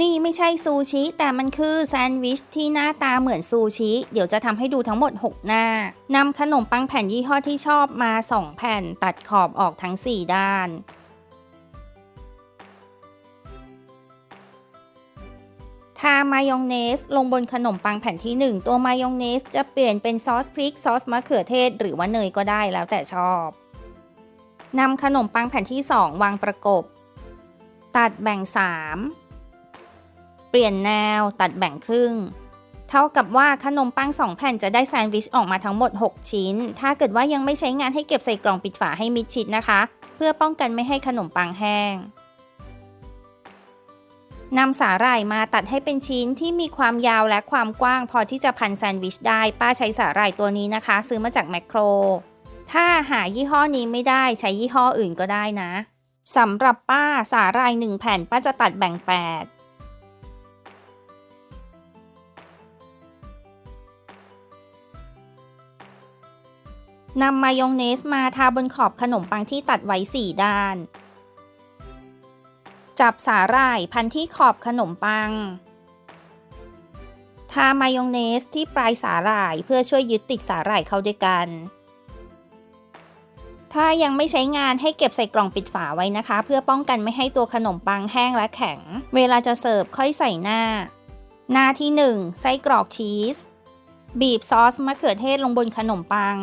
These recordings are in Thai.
นี่ไม่ใช่ซูชิ แต่มันคือแซนด์วิชที่หน้าตาเหมือนซูชิ เดี๋ยวจะทำให้ดูทั้งหมด 6 หน้านำขนมปังแผ่นยี่ห้อที่ชอบมา 2 แผ่นตัดขอบออกทั้ง 4 ด้านทามายองเนส ลงบนขนมปังแผ่นที่ 1 ตัวมายองเนส จะเปลี่ยนเป็นซอสพริกซอสมะเขือเทศ หรือว่าเนยก็ได้แล้วแต่ชอบนำขนมปังแผ่นที่ 2 วางประกบ ตัดแบ่ง3เป ลี่ยนแนว ตัดแบ่งครึ่ง เท่ากับว่าขนมปัง2แผ่นจะได้แซนด์วิชออกมาทั้งหมด 6 ชิ้น ถ้าเกิดว่ายังไม่ใช้งานให้เก็บใส่กล่องปิดฝาให้มิดชิดนะคะ เพื่อป้องกันไม่ให้ขนมปังแห้งนำสาหร่ายมาตัดให้เป็นชิ้นที่มีความยาวและความกว้างพอที่จะพันแซนด์วิชได้ ป้าใช้สาหร่ายตัวนี้นะคะ ซื้อมาจากแมคโคร ถ้าหายี่ห้อนี้ไม่ได้ใช้ยี่ห้ออื่นก็ได้นะสำหรับป้าสาหร่าย1แผ่นป้าจะตัดแบ่ง 8 นำมายองเนสมาทาบนขอบขนมปังที่ตัดไว้4ด้าน จับสาหร่ายพันที่ขอบขนมปัง ทามายองเนสที่ปลายสาหร่ายเพื่อช่วยยึดติดสาหร่ายเข้าด้วยกัน ถ้ายังไม่ใช้งานให้เก็บใส่กล่องปิดฝาไว้นะคะ เพื่อป้องกันไม่ให้ตัวขนมปังแห้งและแข็ง เวลาจะเสิร์ฟค่อยใส่หน้า หน้าที่ 1 ไส้กรอกชีส บีบซอสมะเขือเทศลงบนขนมปัง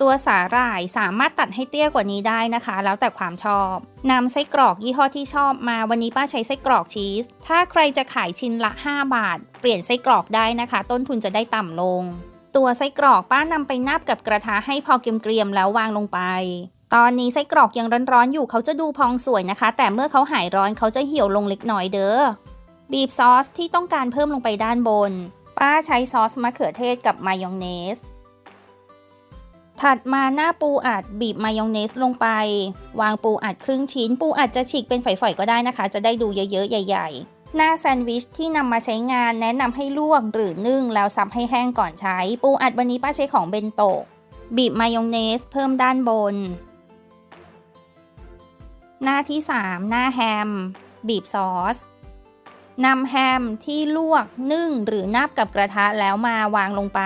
ตัวสาหร่ายสามารถตัดให้เตี้ยกว่านี้ได้นะคะ แล้วแต่ความชอบนำไส้กรอกยี่ห้อที่ชอบมาวันนี้ป้าใช้ไส้กรอกชีส ถ้าใครจะขายชิ้นละ 5 บาท เปลี่ยนไส้กรอกได้นะคะ ต้นทุนจะได้ต่ำลง ตัวไส้กรอกป้านำไปนาบกับกระทะให้พอเกรียมๆแล้ววางลงไป ตอนนี้ไส้กรอกยังร้อนๆอยู่เขาจะดูพองสวยนะคะ แต่เมื่อเขาหายร้อนเขาจะเหี่ยวลงเล็กน้อยเด้อบีบซอสที่ต้องการเพิ่มลงไปด้านบน ป้าใช้ซอสมะเขือเทศกับมายองเนส ถัดมาหน้าปูอัดบีบมายองเนสลงไป วางปูอัดครึ่งชิ้น ปูอัดจะฉีกเป็นฝอยๆก็ได้นะคะ จะได้ดูเยอะๆ ใหญ่ ๆ หน้าแซนด์วิชที่นำมาใช้งานแนะนำให้ลวกหรือนึ่งแล้วซับให้แห้งก่อนใช้ ปูอัดวันนี้ป้าใช้ของเบนโตะบีบมายองเนสเพิ่มด้านบน หน้าที่ 3 หน้าแฮม บีบซอสนำแฮมที่ลวกนึ่งหรือนาบกับกระทะแล้วมาวางลงไป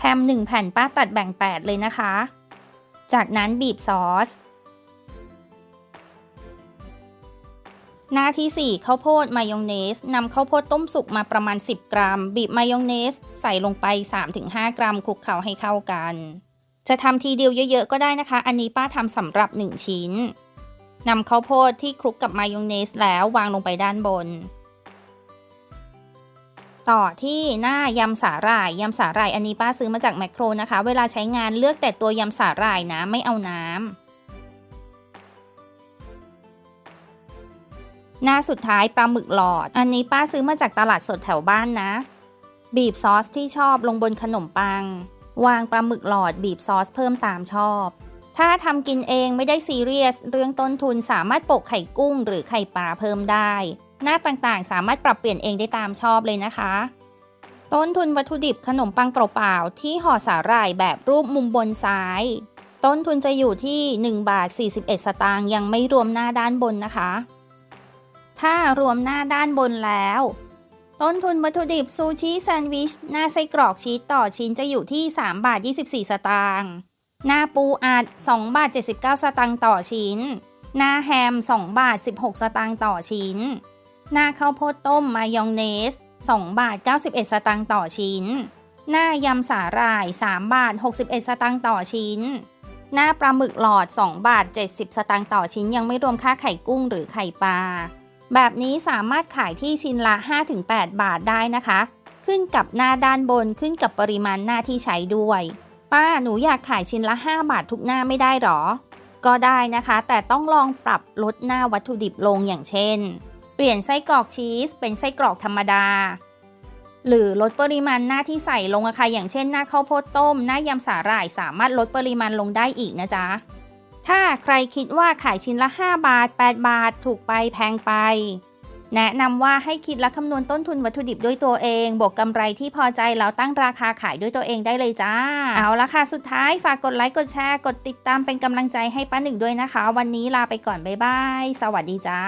แฮมหนึ่งแผ่นป้าตัดแบ่ง 8 เลยนะคะ จากนั้นบีบซอส หน้าที่ 4 ข้าวโพดมายองเนสนำข้าวโพดต้มสุกมาประมาณ 10 กรัม บีบมายองเนส ใส่ลงไป 3-5 กรัมคลุกเคล้าให้เข้ากัน จะทำทีเดียวเยอะๆ ก็ได้นะคะ อันนี้ป้าทำสำหรับ 1 ชิ้นนำข้าวโพดที่คลุกกับมายองเนสแล้ววางลงไปด้านบน ต่อที่หน้ายำสาหร่ายยำสาหร่ายอันนี้ป้าซื้อมาจากแมคโครนะคะ เวลาใช้งานเลือกแต่ตัวยำสาหร่ายนะไม่เอาน้ำหน้าสุดท้ายปลาหมึกหลอด อันนี้ป้าซื้อมาจากตลาดสดแถวบ้านนะ บีบซอสที่ชอบลงบนขนมปัง วางปลาหมึกหลอดบีบซอสเพิ่มตามชอบ ถ้าทำกินเองไม่ได้ซีเรียส เรื่องต้นทุนสามารถโปะไข่กุ้งหรือไข่ปลาเพิ่มได้ หน้าต่างๆ สามารถปรับเปลี่ยนเองได้ตามชอบเลยนะคะ ต้นทุนวัตถุดิบขนมปังเปล่าๆที่ห่อสาหร่ายแบบรูปมุมบนซ้าย ต้นทุนจะอยู่ที่ 1 บาท 41 สตางค์ยังไม่รวมหน้าด้านบนนะคะ ถ้ารวมหน้าด้านบนแล้ว ต้นทุนวัตถุดิบซูชิแซนด์วิชหน้าไส้กรอกชีสต่อชิ้นจะอยู่ที่ 3 บาท 24 สตางค์หน้าปูอัด2บาท 79 สตางค์ต่อชิ้น หน้าแฮม 2 บาท 16 สตางค์ต่อชิ้น หน้าข้าวโพดต้มมายองเนส 2 บาท 91 สตางค์ต่อชิ้น หน้ายำสาหร่าย 3 บาท 61 สตางค์ต่อชิ้น หน้าปลาหมึกหลอด 2 บาท 70 สตางค์ต่อชิ้น ยังไม่รวมค่าไข่กุ้งหรือไข่ปลา แบบนี้สามารถขายที่ชิ้นละ 5-8 บาทได้นะคะ ขึ้นกับหน้าด้านบนขึ้นกับปริมาณหน้าที่ใช้ด้วย ป้าหนูอยากขายชิ้นละ 5 บาททุกหน้าไม่ได้หรอ ก็ได้นะคะ แต่ต้องลองปรับลดหน้าวัตถุดิบลงอย่างเช่น เปลี่ยนไส้กรอกชีสเป็นไส้กรอกธรรมดา หรือลดปริมาณหน้าที่ใส่ลงอะค่ะอย่างเช่นหน้าข้าวโพดต้ม หน้ายำสาหร่ายสามารถลดปริมาณลงได้อีกนะจ๊ะ ถ้าใครคิดว่าขายชิ้นละ 5 บาท 8 บาท ถูกไปแพงไป แนะนำว่าให้คิดและคำนวณต้นทุนวัตถุดิบด้วยตัวเอง บวกกำไรที่พอใจแล้วตั้งราคาขายด้วยตัวเองได้เลยจ้า เอาละค่ะสุดท้ายฝากกดไลค์กดแชร์กดติดตามเป็นกำลังใจให้ป้าหนึ่งด้วยนะคะ วันนี้ลาไปก่อนบ๊ายบายสวัสดีจ้า